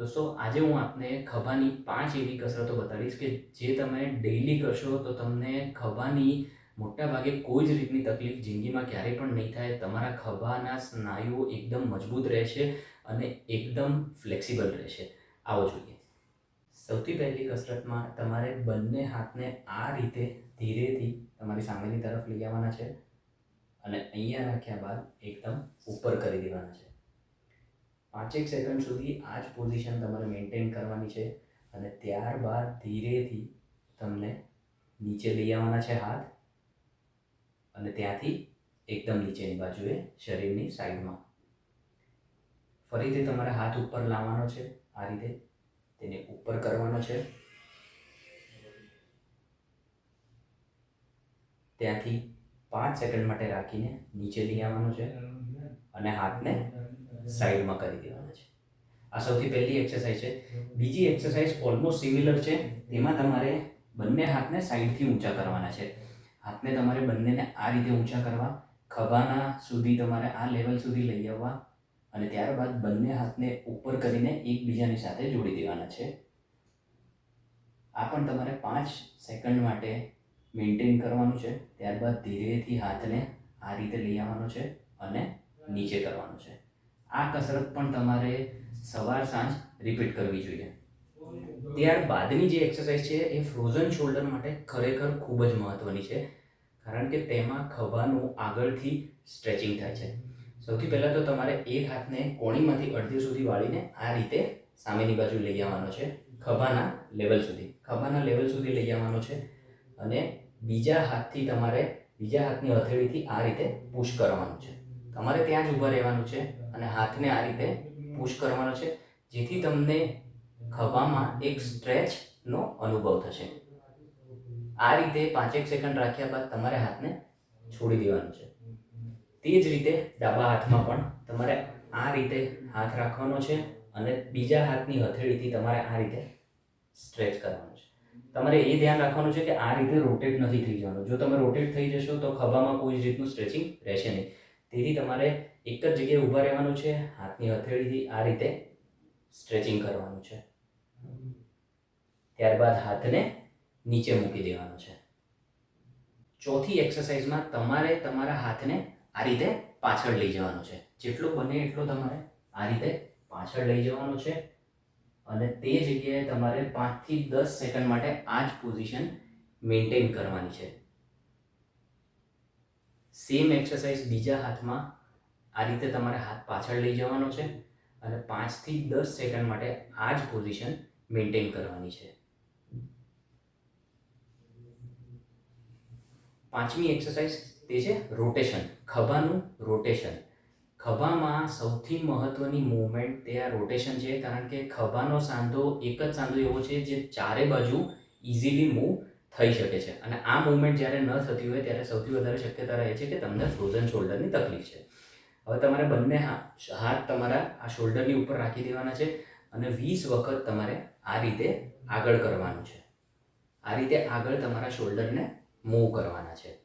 દોસ્તો, આજે હું આપને ખભાની પાંચ એવી કસરતો બતાવીશ કે જે તમે ડેઈલી કરશો તો તમને ખભાની મોટા ભાગે કોઈ જ રીતની તકલીફ જિંદગીમાં ક્યારેય પણ નહીં થાય. તમારા ખભાના સ્નાયુઓ એકદમ મજબૂત રહેશે અને એકદમ ફ્લેક્સિબલ રહેશે. આવો જોઈએ. સૌથી પહેલી કસરતમાં તમારે બંને હાથને આ રીતે ધીરેથી તમારી સામેની તરફ લઈ આવવાના છે અને અહીંયા રાખ્યા બાદ એકદમ ઉપર કરી દેવાના છે. પાંચેક સેકન્ડ સુધી આ જ પોઝિશન તમારે મેન્ટેન કરવાની છે અને ત્યારબાદ ધીરેથી તમને નીચે લઈ આવવાના છે હાથ અને ત્યાંથી એકદમ નીચેની બાજુએ શરીરની સાઈડમાં. ફરીથી તમારે હાથ ઉપર લાવવાનો છે, આ રીતે તેને ઉપર કરવાનો છે. ત્યાંથી પાંચ સેકન્ડ માટે રાખીને નીચે લઈ આવવાનો છે અને હાથને સાઈડમાં કરી દેવાના છે. આ સૌથી પહેલી એક્સરસાઇઝ છે. બીજી એક્સરસાઇઝ ઓલમોસ્ટ સિમિલર છે. તેમાં તમારે બંને હાથને સાઈડથી ઊંચા કરવાના છે. હાથને તમારે બંનેને આ રીતે ઊંચા કરવા ખભાના સુધી તમારે આ લેવલ સુધી લઈ આવવા અને ત્યારબાદ બંને હાથને ઉપર કરીને એકબીજાની સાથે જોડી દેવાના છે. આ પણ તમારે પાંચ સેકન્ડ માટે મેન્ટેન કરવાનું છે. ત્યારબાદ ધીરેથી હાથને આ રીતે લઈ આવવાનો છે અને નીચે કરવાનું છે. આ કસરત પણ તમારે સવાર સાંજ રિપીટ કરવી જોઈએ. ત્યારબાદની જે એક્સરસાઇઝ છે, એ ફ્રોઝન શોલ્ડર માટે ખરેખર ખૂબ જ મહત્ત્વની છે, કારણ કે તેમાં ખભાનું આગળથી સ્ટ્રેચિંગ થાય છે. સૌથી પહેલાં તો તમારે એક હાથને કોણીમાંથી અડધી સુધી વાળીને આ રીતે સામેની બાજુ લઈ આવવાનો છે, ખભાના લેવલ સુધી. ખભાના લેવલ સુધી લઈ આવવાનો છે અને બીજા હાથથી તમારે, બીજા હાથની હથેળીથી આ રીતે પુશ કરવાનું છે. તમારે ત્યાં જ ઊભા રહેવાનું છે અને હાથને આ રીતે પુશ કરવાનો છે, જેથી તમને ખભામાં એક સ્ટ્રેચનો અનુભવ થશે. આ રીતે પાંચેક સેકન્ડ રાખ્યા બાદ તમારે હાથને છોડી દેવાનું છે. તે જ રીતે ડાબા હાથમાં પણ તમારે આ રીતે હાથ રાખવાનો છે અને બીજા હાથની હથેળીથી તમારે આ રીતે સ્ટ્રેચ કરવાનું છે. તમારે એ ધ્યાન રાખવાનું છે કે આ રીતે રોટેટ નથી થઈ જવાનું. જો તમે રોટેટ થઈ જશો તો ખભામાં કોઈ જ રીતનું સ્ટ્રેચિંગ રહેશે નહીં. તેથી તમારે એક જ જગ્યાએ ઊભા રહેવાનું છે, હાથની હથેળીથી આ રીતે સ્ટ્રેચિંગ કરવાનું છે. ત્યારબાદ હાથને નીચે મૂકી દેવાનો છે. ચોથી એક્સરસાઇઝમાં તમારે તમારા હાથને આ રીતે પાછળ લઈ જવાનો છે. જેટલો બને એટલો તમારે આ રીતે પાછળ લઈ જવાનો છે અને તે જગ્યાએ તમારે પાંચથી દસ સેકન્ડ માટે આ જ પોઝિશન મેન્ટેન કરવાની છે. સેમ એક્સરસાઇઝ બીજા હાથમાં આ રીતે તમારે હાથ પાછળ લઈ જવાનો છે અને પાંચથી દસ સેકન્ડ માટે આ જ પોઝિશન મેન્ટેન કરવાની છે. પાંચમી એક્સરસાઇઝ તે છે રોટેશન ખભાનું રોટેશન ખભામાં સૌથી મહત્વની મૂવમેન્ટ તે આ રોટેશન છે કારણ કે ખભાનો સાંધો એક જ સાંધો એવો છે જે ચારે બાજુ ઇઝીલી મૂવ થઈ શકે છે. અને આ મૂવમેન્ટ જ્યારે ન થતી હોય ત્યારે સૌથી વધારે શક્યતા રહે છે કે તમને ફ્રોઝન શોલ્ડરની તકલીફ છે. હવે તમારે બંને હાથ તમારા આ શોલ્ડરની ઉપર રાખી દેવાના છે અને વીસ વખત તમારે આ રીતે આગળ કરવાનું છે. આ રીતે આગળ તમારા શોલ્ડરને મૂવ કરવાના છે.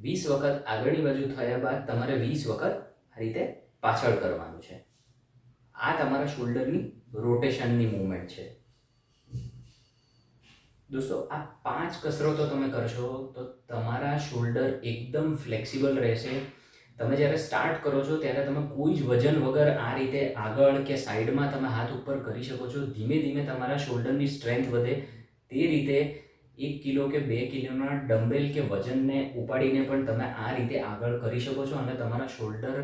વીસ વખત આગળની બાજુ થયા બાદ તમારે વીસ વખત આ રીતે પાછળ કરવાનું છે. આ તમારા શોલ્ડરની રોટેશનની મૂવમેન્ટ છે. દોસ્તો, આ પાંચ કસરતો તમે કરશો તો તમારા શોલ્ડર એકદમ ફ્લેક્સિબલ રહેશે. તમે જ્યારે સ્ટાર્ટ કરો છો, ત્યારે તમે કોઈ જ વજન વગર આ રીતે આગળ કે સાઈડમાં તમે હાથ ઉપર કરી શકો છો. ધીમે ધીમે તમારા શોલ્ડરની સ્ટ્રેન્થ વધે. તે રીતે એક કિલો કે બે કિલોના ડમ્બેલ કે વજનને ઉપાડીને પણ તમે આ રીતે આગળ કરી શકો છો અને તમારા શોલ્ડર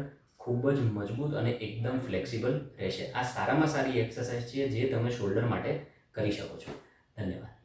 ખૂબ જ મજબૂત અને એકદમ ફ્લેક્સિબલ રહેશે. આ સારામાં સારી એક્સરસાઇઝ છે જે તમે શોલ્ડર માટે કરી શકો છો. ધન્યવાદ.